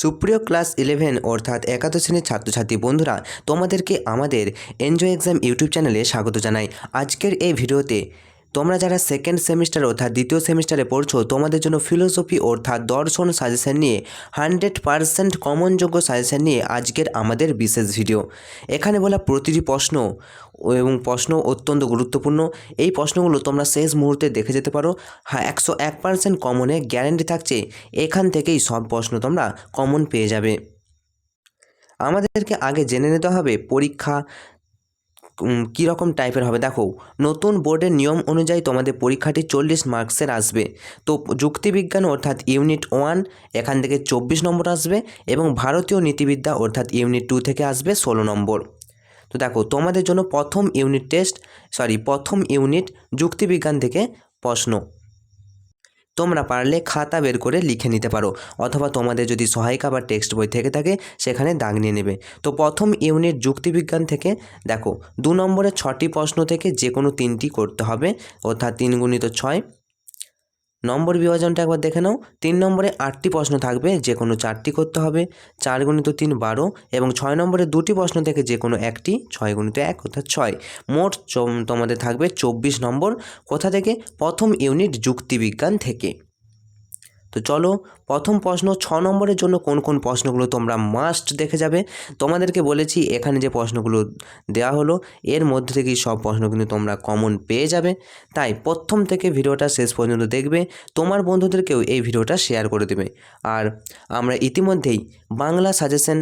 সুপ্রিয় class eleven অর্থাৎ একাদশ শ্রেণির ছাত্রছাত্রী বন্ধুরা, তোমাদেরকে আমাদের এনজয় এক্সাম ইউটিউব চ্যানেলে স্বাগত জানাই। আজকের এই ভিডিওতে তোমরা যারা সেকেন্ড সেমিস্টার অর্থাৎ দ্বিতীয় সেমিস্টারে পড়ছো, তোমাদের জন্য ফিলোসফি অর্থাৎ দর্শন সাজেশন নিয়ে হান্ড্রেড পারসেন্ট কমনযোগ্য সাজেশন নিয়ে আজকের আমাদের বিশেষ ভিডিও এখানে বলা প্রতিটি প্রশ্ন এবং প্রশ্ন অত্যন্ত গুরুত্বপূর্ণ। এই প্রশ্নগুলো তোমরা শেষ মুহূর্তে দেখে যেতে পারো। হ্যাঁ একশো এক পার্সেন্ট কমনে গ্যারেন্টি থাকছে, এখান থেকেই সব প্রশ্ন তোমরা কমন পেয়ে যাবে। আমাদেরকে আগে জেনে নিতে হবে পরীক্ষা কীরকম টাইপের হবে? দেখো, নতুন বোর্ডের নিয়ম অনুযায়ী তোমাদের পরীক্ষাটি চল্লিশ মার্কসের আসবে। তো যুক্তিবিজ্ঞান অর্থাৎ ইউনিট ওয়ান এখান থেকে চব্বিশ নম্বর আসবে এবং ভারতীয় নীতিবিদ্যা অর্থাৎ ইউনিট টু থেকে আসবে ষোলো নম্বর। তো দেখো, তোমাদের জন্য প্রথম ইউনিট টেস্ট সরি প্রথম ইউনিট যুক্তিবিজ্ঞান থেকে প্রশ্ন। তোমরা পারলে খাতা বের করে লিখে নিতে পারো, অথবা তোমাদের যদি সহায়িকা বা টেক্সট বই থেকে থাকে, সেখানে দাগ নিয়ে নেবে। তো প্রথম ইউনিট যুক্তিবিজ্ঞান থেকে, দেখো, দু নম্বরে ছটি প্রশ্ন থেকে যে কোনো তিনটি করতে হবে, অর্থাৎ তিন গুণিত ছয় নম্বর বিভাজনটা একবার দেখে নাও। তিন নম্বরে আটটি প্রশ্ন থাকবে যে কোনো চারটি করতে হবে। চার গুণিত তিন বারো এবং ছয় নম্বরে দুটি প্রশ্ন থেকে যে কোনো একটি, ছয় গুণিত এক অর্থাৎ ছয়। মোট তোমাদের থাকবে চব্বিশ নম্বর। কোথা থেকে? প্রথম ইউনিট যুক্তিবিজ্ঞান থেকে। তো চলো, প্রথম প্রশ্ন ছ নম্বরের জন্য কোন কোন প্রশ্নগুলো তোমরা মাস্ট দেখে যাবে। তোমাদেরকে বলেছি, এখানে যে প্রশ্নগুলো দেওয়া হলো, এর মধ্যে থেকেই সব প্রশ্ন কিন্তু তোমরা কমন পেয়ে যাবে। তাই প্রথম থেকে ভিডিওটা শেষ পর্যন্ত দেখবে, তোমার বন্ধুদেরকেও এই ভিডিওটা শেয়ার করে দেবে। আর আমরা ইতিমধ্যেই বাংলা সাজেশন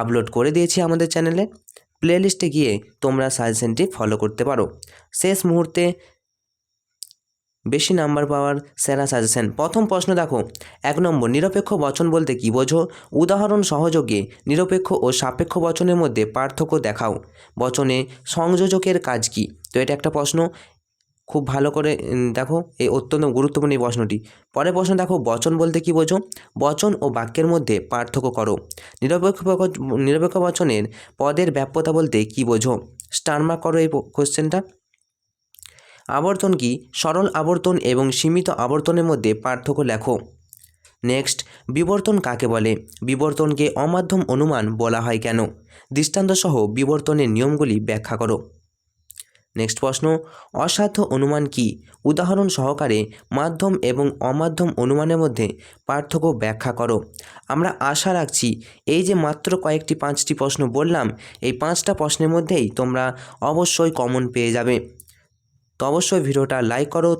আপলোড করে দিয়েছি আমাদের চ্যানেলে প্লেলিস্টে গিয়ে তোমরা সাজেশনটি ফলো করতে পারো। শেষ মুহূর্তে বেশি নাম্বার পাওয়ার সেরা সাজেশন। প্রথম প্রশ্ন দেখো। এক নম্বর, নিরপেক্ষ বচন বলতে কী বোঝো? উদাহরণ সহযোগে নিরপেক্ষ ও সাপেক্ষ বচনের মধ্যে পার্থক্য দেখাও। বচনে সংযোজকের কাজ কী? তো এটা একটা প্রশ্ন। খুব ভালো করে দেখো, এই অত্যন্ত গুরুত্বপূর্ণ এই প্রশ্নটি। পরের প্রশ্ন দেখো, বচন বলতে কী বোঝো? বচন ও বাক্যের মধ্যে পার্থক্য করো। নিরপেক্ষ নিরপেক্ষ বচনের পদের ব্যাপ্যতা বলতে কী বোঝো? স্টারমার্ক করো এই কোশ্চেনটা আবর্তন কি? সরল আবর্তন এবং সীমিত আবর্তনের মধ্যে পার্থক্য লেখো। নেক্সট, বিবর্তন কাকে বলে? বিবর্তনকে অমাধ্যম অনুমান বলা হয় কেন? দৃষ্টান্তসহ বিবর্তনের নিয়মগুলি ব্যাখ্যা করো। নেক্সট প্রশ্ন, অসাধ্য অনুমান কি? উদাহরণ সহকারে মাধ্যম এবং অমাধ্যম অনুমানের মধ্যে পার্থক্য ব্যাখ্যা করো। আমরা আশা রাখছি এই যে মাত্র কয়েকটি পাঁচটি প্রশ্ন বললাম, এই পাঁচটা প্রশ্নের মধ্যেই তোমরা অবশ্যই কমন পেয়ে যাবে। তো অবশ্যই ভিডিওটা লাইক করো।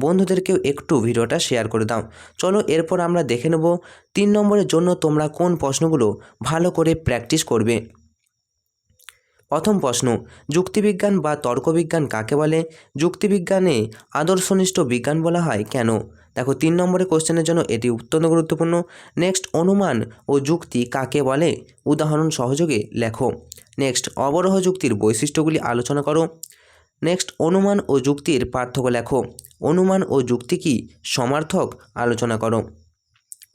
বন্ধুদেরকেও একটু ভিডিওটা শেয়ার করে দাও। চলো এরপর আমরা দেখে নেব তিন নম্বরের জন্য তোমরা কোন প্রশ্নগুলো ভালো করে প্র্যাকটিস করবে। প্রথম প্রশ্ন, যুক্তিবিজ্ঞান বা তর্কবিজ্ঞান কাকে বলে? যুক্তিবিজ্ঞানে আদর্শনিষ্ঠ বিজ্ঞান বলা হয় কেন? দেখো, তিন নম্বরে কোশ্চেনের জন্য এটি অত্যন্ত গুরুত্বপূর্ণ। নেক্সট অনুমান ও যুক্তি কাকে বলে? উদাহরণ সহযোগে লেখো। নেক্সট অবরোহ যুক্তির বৈশিষ্ট্যগুলি আলোচনা করো। নেক্সট অনুমান ও যুক্তির পার্থক্য লেখো। অনুমান ও যুক্তি কি? সমার্থক? আলোচনা করো।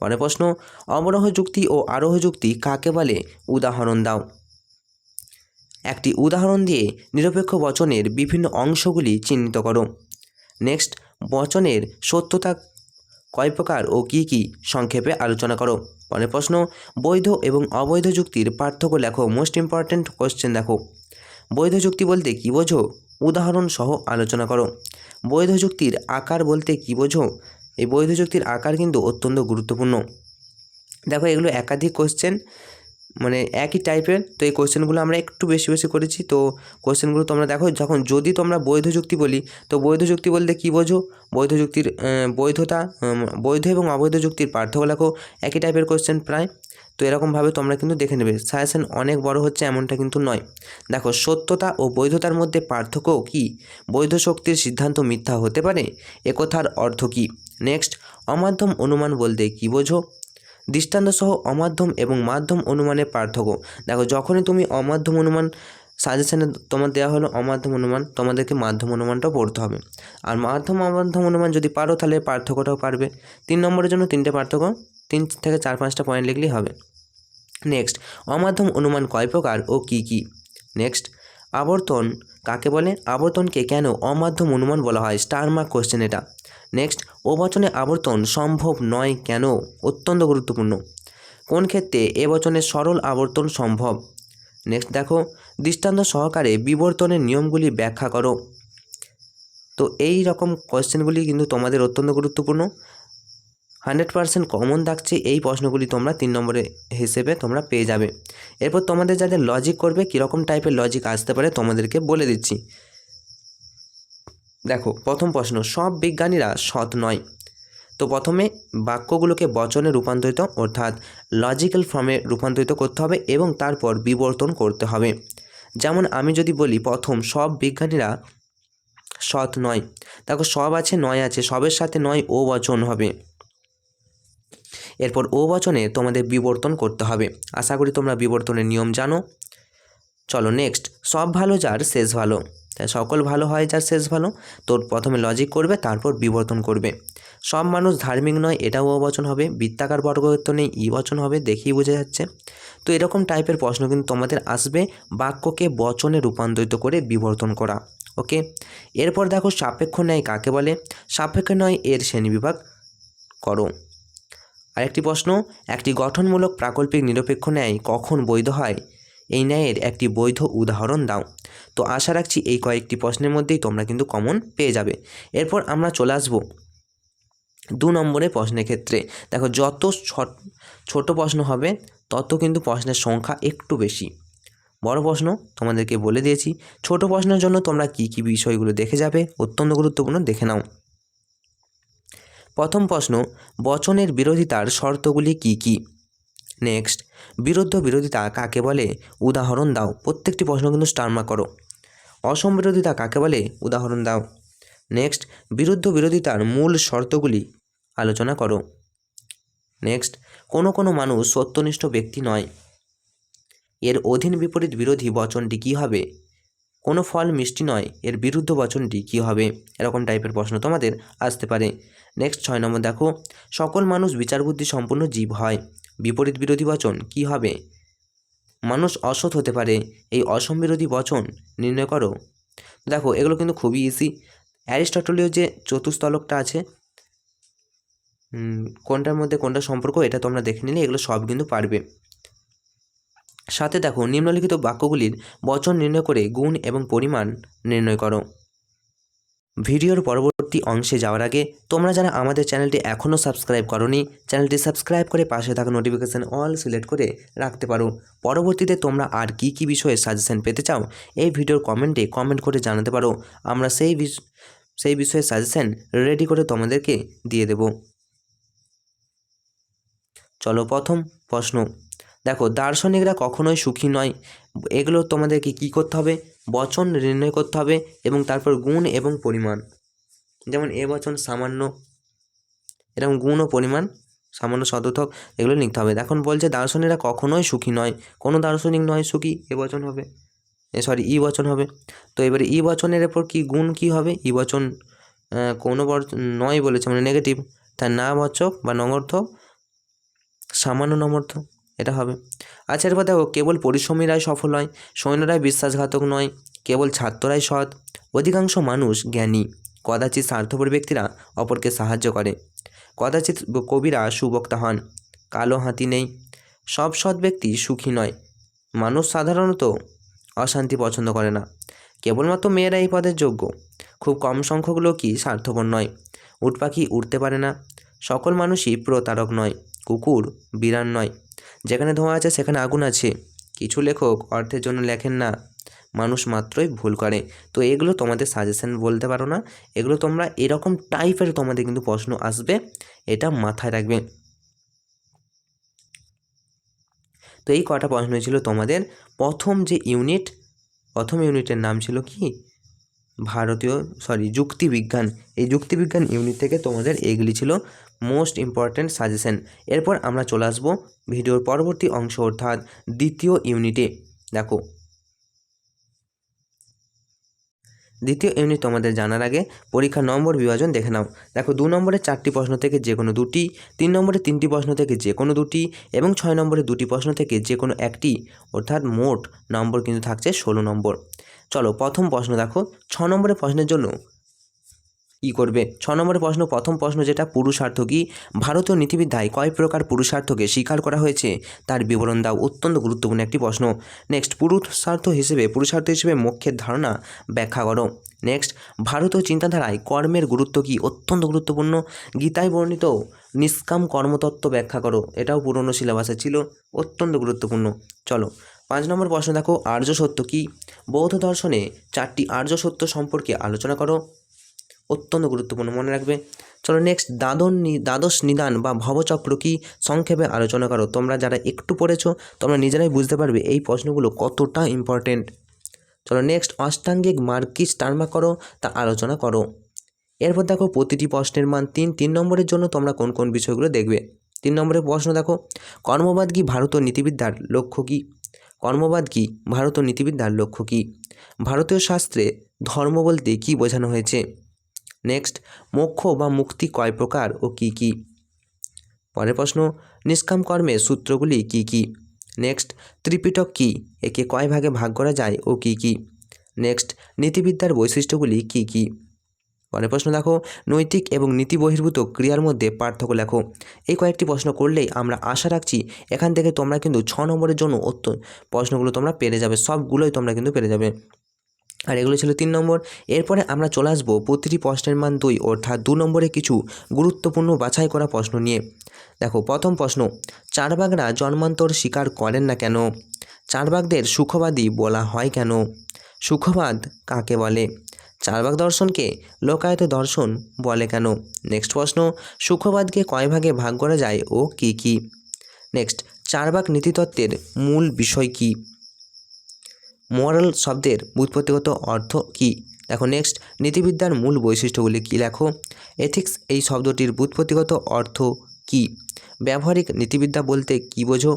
পরের প্রশ্ন অবরোহ যুক্তি ও আরোহ যুক্তি কাকে বলে? উদাহরণ দাও। একটি উদাহরণ দিয়ে নিরপেক্ষ বচনের বিভিন্ন অংশগুলি চিহ্নিত করো। নেক্সট বচনের সত্যতা কয় প্রকার ও কী কী? সংক্ষেপে আলোচনা করো। পরের প্রশ্ন, বৈধ এবং অবৈধ যুক্তির পার্থক্য লেখো। মোস্ট ইম্পর্ট্যান্ট কোশ্চেন দেখো। বৈধ যুক্তি বলতে কী বোঝো? উদাহরণ সহ আলোচনা করো। বৈধ যুক্তির আকার বলতে কী বোঝো? এই বৈধ যুক্তির আকার কিন্তু অত্যন্ত গুরুত্বপূর্ণ। দেখো, এগুলো একাধিক কোশ্চেন মানে একই টাইপের তো এই কোশ্চেনগুলো আমরা একটু বেশি বেশি করেছি। তো কোশ্চেনগুলো তোমরা দেখো, যখন যদি তোমরা বৈধ যুক্তি বলি, তো বৈধ যুক্তি বলতে কী বোঝো? বৈধ যুক্তির বৈধতা বৈধ এবং অবৈধ যুক্তির পার্থক্য লেখো। একই টাইপের কোশ্চেন প্রায়। তো এরকমভাবে তোমরা কিন্তু দেখে নেবে। সাজেশান অনেক বড় হচ্ছে এমনটা কিন্তু নয়। দেখো, সত্যতা ও বৈধতার মধ্যে পার্থক্য কি? বৈধ শক্তির সিদ্ধান্ত মিথ্যা হতে পারে। একথার অর্থ কি? নেক্সট, অমাধ্যম অনুমান বলতে কী বোঝো? দৃষ্টান্তসহ অমাধ্যম এবং মাধ্যম অনুমানের পার্থক্য। দেখো, যখনই তুমি অমাধ্যম অনুমান সাজেশনে তোমার দেওয়া হলো অমাধ্যম অনুমান, তোমাদেরকে মাধ্যম অনুমানটাও পড়তে হবে। আর মাধ্যম, অমাধ্যম অনুমান যদি পারো, তাহলে পার্থক্যটাও পারবে। তিন নম্বরের জন্য তিনটে পার্থক্য, তিন থেকে চার পাঁচটা পয়েন্ট লিখলেই হবে। নেক্সট অমাধ্যম অনুমান কয় প্রকার ও কি কি? নেক্সট আবর্তন কাকে বলে? আবর্তনকে কেন অমাধ্যম অনুমান বলা হয়? স্টার মার্ক কোশ্চেন এটা। নেক্সট বচনে আবর্তন সম্ভব নয় কেন? অত্যন্ত গুরুত্বপূর্ণ। কোন ক্ষেত্রে এ বচনের সরল আবর্তন সম্ভব? নেক্সট দেখো দৃষ্টান্ত সহকারে বিবর্তনের নিয়মগুলি ব্যাখ্যা করো। তো এই রকম কোয়েশ্চেনগুলি কিন্তু তোমাদের অত্যন্ত গুরুত্বপূর্ণ। হান্ড্রেড পার্সেন্ট কমন থাকছে এই প্রশ্নগুলি তোমরা তিন নম্বরে হিসেবে তোমরা পেয়ে যাবে। এরপর তোমাদের যাদের লজিক করবে, কীরকম টাইপের লজিক আসতে পারে তোমাদেরকে বলে দিচ্ছি। দেখো, প্রথম প্রশ্ন, সব বিজ্ঞানীরা সৎ নয়। তো প্রথমে বাক্যগুলোকে বচনে রূপান্তরিত, অর্থাৎ লজিক্যাল ফর্মে রূপান্তরিত করতে হবে এবং তারপর বিবর্তন করতে হবে। যেমন আমি যদি বলি প্রথম, সব বিজ্ঞানীরা সৎ নয়। দেখো, সব আছে, নয় আছে, সবের সাথে নয়, ও বচন হবে। এরপর ও বচনে তোমাদের বিবর্তন করতে হবে। আশা করি তোমরা বিবর্তনের নিয়ম জানো। চলো নেক্সট সব ভালো যার শেষ ভালো। তাই সকল ভালো হয় যার শেষ ভালো, তোর প্রথমে লজিক করবে, তারপর বিবর্তন করবে। সব মানুষ ধার্মিক নয়, এটাও ও বচন হবে। বৃত্তাকার বর্গক্ষেত্র ই বচন হবে, দেখেই বোঝা যাচ্ছে। তো এরকম টাইপের প্রশ্ন কিন্তু তোমাদের আসবে, বাক্যকে বচনে রূপান্তরিত করে বিবর্তন করা, ওকে? এরপর দেখো সাপেক্ষ ন্যায় কাকে বলে? সাপেক্ষ নয় এর শ্রেণীবিভাগ করো। আরেকটি প্রশ্ন, একটি গঠনমূলক প্রাকল্পিক নিরপেক্ষ ন্যায় কখন বৈধ হয়? এই ন্যায়ের একটি বৈধ উদাহরণ দাও। তো আশা রাখছি এই কয়েকটি প্রশ্নের মধ্যেই তোমরা কিন্তু কমন পেয়ে যাবে। এরপর আমরা চলে আসব দু নম্বরের প্রশ্নের ক্ষেত্রে, দেখো যত ছোট প্রশ্ন হবে, তত কিন্তু প্রশ্নের সংখ্যা একটু বেশি। বড় প্রশ্ন তোমাদেরকে বলে দিয়েছি, ছোট প্রশ্নের জন্য তোমরা কী কী বিষয়গুলো দেখে যাবে, অত্যন্ত গুরুত্বপূর্ণ, দেখে নাও। প্রথম প্রশ্ন, বচনের বিরোধিতার শর্তগুলি কি কি? নেক্সট, বিরুদ্ধ বিরোধিতা কাকে বলে? উদাহরণ দাও, প্রত্যেকটি প্রশ্ন কিন্তু স্টারমা করো। অসম বিরোধিতা কাকে বলে? উদাহরণ দাও। নেক্সট বিরুদ্ধ বিরোধিতার মূল শর্তগুলি আলোচনা করো। নেক্সট কোনো কোনো মানুষ সত্যনিষ্ঠ ব্যক্তি নয়। এর অধীন বিপরীত বিরোধী বচনটি কী হবে? কোনো ফল মিষ্টি নয়, এর বিরুদ্ধ বচনটি কী হবে? এরকম টাইপের প্রশ্ন তোমাদের আসতে পারে। নেক্সট ছয় নম্বর দেখো, সকল মানুষ বিচারবুদ্ধি সম্পন্ন জীব হয়। বিপরীত বিরোধী বচন কী হবে? মানুষ অসৎ হতে পারে, এই অসম বিরোধী বচন নির্ণয় করো। দেখো, এগুলো কিন্তু খুবই ইজি অ্যারিস্টটলীয় যে চতুস্তলকটা আছে কোনটার মধ্যে কোনটা সম্পর্ক এটা তোমরা দেখে নিলে, এগুলো সব কিন্তু পারবে। সাথে দেখো, নিম্নলিখিত বাক্যগুলির বচন নির্ণয় করে গুণ এবং পরিমাণ নির্ণয় করো। ভিডিওর পরবর্তী অংশে যাওয়ার আগে, তোমরা যারা আমাদের চ্যানেলটি এখনও সাবস্ক্রাইব করনি, চ্যানেলটি সাবস্ক্রাইব করে পাশে থাকা নোটিফিকেশান অল সিলেক্ট করে রাখতে পারো। পরবর্তীতে তোমরা আর কি কি বিষয়ে সাজেশন পেতে চাও, এই ভিডিওর কমেন্টে কমেন্ট করে জানাতে পারো। আমরা সেই সেই বিষয়ে সাজেশন রেডি করে তোমাদেরকে দিয়ে দেব। চলো প্রথম প্রশ্ন। দেখো, দার্শনিকরা কখনোই সুখী নয়। এগুলো তোমাদেরকে কি করতে হবে? বচন নির্ণয় করতে হবে এবং তারপর গুণ এবং পরিমাণ। যেমন এ বচন সামান্য, এরকম গুণ ও পরিমাণ, সামান্য শতথক এগুলো লিখতে হবে। এখন বলছে দার্শনিকরা কখনোই সুখী নয়। কোনো দার্শনিক নয় সুখী, এ বচন হবে। সরি ই বচন হবে। তো এবারে ই বচনের এরপর কি গুণ কি হবে? ই বচন কোনো নয় বলেছে মানে নেগেটিভ তার বাচক বা নগর্থক সামান্য নমর্থ, এটা হবে। আচ্ছা এরপর দেখো, কেবল পরিশ্রমীরাই সফল হয় সৈন্যরাই বিশ্বাসঘাতক নয়, কেবল ছাত্ররাই সৎ। অধিকাংশ মানুষ জ্ঞানী, কদাচিৎ স্বার্থপর ব্যক্তিরা অপরকে সাহায্য করে। কদাচিৎ কবিরা সুবক্তা হন, কালো হাতি নেই। সব সৎ ব্যক্তি সুখী নয়। মানুষ সাধারণত অশান্তি পছন্দ করে না। কেবলমাত্র মেয়েরা এই পদের যোগ্য। খুব কম সংখ্যক লোকই স্বার্থপর নয়। উট পাখি উড়তে পারে না। সকল মানুষই প্রতারক নয়, কুকুর বিরান নয়। যেখানে ধোঁয়া আছে, সেখানে আগুন আছে। কিছু লেখক অর্থের জন্য লেখেন না, মানুষ মাত্রই ভুল করে। তো এগুলো তোমাদের সাজেশন বলতে পারো না? এগুলো তোমরা এরকম টাইপের তোমাদের কিন্তু প্রশ্ন আসবে, এটা মাথায় রাখবে। তো এই কটা প্রশ্ন ছিল তোমাদের। প্রথম যে ইউনিট প্রথম ইউনিটের নাম ছিল কি? ভারতীয় সরি যুক্তিবিজ্ঞান। এই যুক্তিবিজ্ঞান ইউনিট থেকে তোমাদের এগুলি ছিল মোস্ট ইম্পর্ট্যান্ট সাজেশন এরপর আমরা চলে আসব ভিডিওর পরবর্তী অংশ, অর্থাৎ দ্বিতীয় ইউনিটে দেখো দ্বিতীয় ইউনিট তোমাদের জানার আগে পরীক্ষা নম্বর বিভাজন দেখে নাও। দেখো, দু নম্বরে চারটি প্রশ্ন থেকে যে কোনো দুটি, তিন নম্বরে তিনটি প্রশ্ন থেকে যে কোনো দুটি এবং ছয় নম্বরে দুটি প্রশ্ন থেকে যে কোনো একটি, অর্থাৎ মোট নম্বর কিন্তু থাকছে ষোলো নম্বর। চলো, প্রথম প্রশ্ন দেখো। ছ নম্বরের প্রশ্নের জন্য কী করবে। ছ নম্বরের প্রশ্ন, প্রথম প্রশ্ন যেটা পুরুষার্থ কি ভারতীয় নীতিবিদ্যায় কয় প্রকার পুরুষার্থকে স্বীকার করা হয়েছে? তার বিবরণ দাও, অত্যন্ত গুরুত্বপূর্ণ একটি প্রশ্ন। নেক্সট, পুরুষার্থ হিসেবে পুরুষার্থ হিসেবে মোক্ষের ধারণা ব্যাখ্যা করো। নেক্সট, ভারতীয় চিন্তাধারায় কর্মের গুরুত্ব কি অত্যন্ত গুরুত্বপূর্ণ? গীতায় বর্ণিত নিষ্কাম কর্মতত্ত্ব ব্যাখ্যা করো। এটাও পুরনো সিলেবাসে ছিল, অত্যন্ত গুরুত্বপূর্ণ। চলো, পাঁচ নম্বর প্রশ্ন দেখো, আর্য সত্য কি? বৌদ্ধ দর্শনে চারটি আর্য সত্য সম্পর্কে আলোচনা করো। অত্যন্ত গুরুত্বপূর্ণ। মনে রাখবে, চলো নেক্সট দাদন দ্বাদশ নিদান বা ভবচক্র কি সংক্ষেপে আলোচনা করো। তোমরা যারা একটু পড়েছো, তোমরা নিজেরাই বুঝতে পারবে এই প্রশ্নগুলো কতটা ইম্পর্টেন্ট চলো নেক্সট অষ্টাঙ্গিক মার্কিস কি স্টারমা করো, তা আলোচনা করো। এরপর দেখো প্রতিটি প্রশ্নের মান তিন তিন নম্বরের জন্য তোমরা কোন কোন বিষয়গুলো দেখবে। তিন নম্বরের প্রশ্ন দেখো, কর্মবাদ কি ভারতীয় নীতিবিদ্যার লক্ষ্য কী? কর্মবাদ কি ভারতীয় নীতিবিদ্যার লক্ষ্য কী? ভারতীয় শাস্ত্রে ধর্ম বলতে কী বোঝানো হয়েছে? নেক্সট মোক্ষ বা মুক্তি কয় প্রকার ও কী কী? পরের প্রশ্ন, নিষ্কাম কর্মের সূত্রগুলি কী কী? নেক্সট ত্রিপিটক কী? একে কয় ভাগে ভাগ করা যায় ও কী কী? নেক্সট নীতিবিদ্যার বৈশিষ্ট্যগুলি কী কী? পরের প্রশ্ন দেখো, নৈতিক এবং নীতি বহির্ভূত ক্রিয়ার মধ্যে পার্থক্য লেখো। এই কয়েকটি প্রশ্ন করলেই আমরা আশা রাখছি এখান থেকে তোমরা কিন্তু ছ নম্বরের জন্য প্রশ্নগুলো তোমরা পেরে যাবে, সবগুলোই তোমরা কিন্তু পেরে যাবে। আর এগুলো ছিল তিন নম্বর। এরপরে আমরা চলে আসব প্রতিটি প্রশ্নের মান দুই, অর্থাৎ দু নম্বরে কিছু গুরুত্বপূর্ণ বাছাই করা প্রশ্ন নিয়ে। দেখো, প্রথম প্রশ্ন, চারবাগরা জন্মান্তর স্বীকার করেন না কেন? চারবাগদের সুখবাদী বলা হয় কেন? সুখবাদ কাকে বলে? চারবাগ দর্শনকে লোকায়ত দর্শন বলে কেন? নেক্সট প্রশ্ন, সুখবাদকে কয় ভাগে ভাগ করা যায় ও কি কি? নেক্সট, চারবাগ নীতিতত্ত্বের মূল বিষয় কী? মোরাল শব্দের ব্যুৎপত্তিগত অর্থ কী? দেখো নেক্সট নীতিবিদ্যার মূল বৈশিষ্ট্যগুলি কী লেখো? এথিক্স এই শব্দটির ব্যুৎপত্তিগত অর্থ কী? ব্যবহারিক নীতিবিদ্যা বলতে কী বোঝো?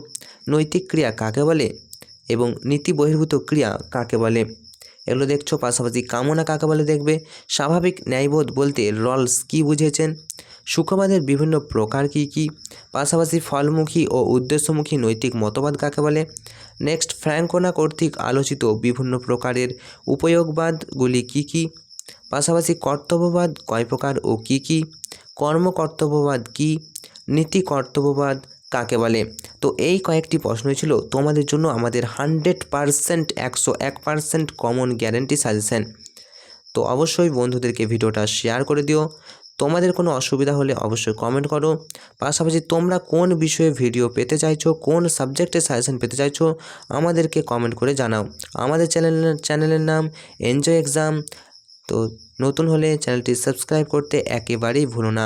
নৈতিক ক্রিয়া কাকে বলে? এবং নীতি বহির্ভূত ক্রিয়া কাকে বলে? এগুলো দেখছ, পাশাপাশি কামনা কাকে বলে দেখবে? স্বাভাবিক ন্যায়বোধ বলতে রলস কী বুঝেছেন? সুখবাদের বিভিন্ন প্রকার কী কী? পাশাপাশি ফলমুখী ও উদ্দেশ্যমুখী নৈতিক মতবাদ কাকে বলে? নেক্সট ফ্র্যাঙ্কোনা কর্তৃক আলোচিত বিভিন্ন প্রকারের উপয়োগবাদগুলি কী কী? পাশাপাশি কর্তব্যবাদ কয় প্রকার ও কী কী? কর্মকর্তব্যবাদ কী? নীতি কর্তব্যবাদ কাকে বলে? তো এই কয়েকটি প্রশ্ন ছিল তোমাদের জন্য আমাদের হান্ড্রেড পারসেন্ট, একশো এক পারসেন্ট কমন গ্যারেন্টি সাজেশন তো অবশ্যই বন্ধুদেরকে ভিডিওটা শেয়ার করে দিও। তোমাদের কোনো অসুবিধা হলে অবশ্যই কমেন্ট করো। পাশাপাশি তোমরা কোন বিষয়ে ভিডিও পেতে চাইছো, কোন সাবজেক্টে সাজেশন পেতে চাইছো, আমাদেরকে কমেন্ট করে জানাও। আমাদের চ্যানেল চ্যানেলের নাম এনজয় এক্সাম তো নতুন হলে চ্যানেলটি সাবস্ক্রাইব করতে একেবারেই ভুলো না।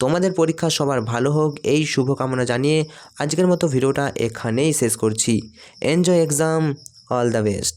তোমাদের পরীক্ষা সবার ভালো হোক, এই শুভকামনা জানিয়ে আজকের মতো ভিডিওটা এখানেই শেষ করছি। Enjoy exam all the best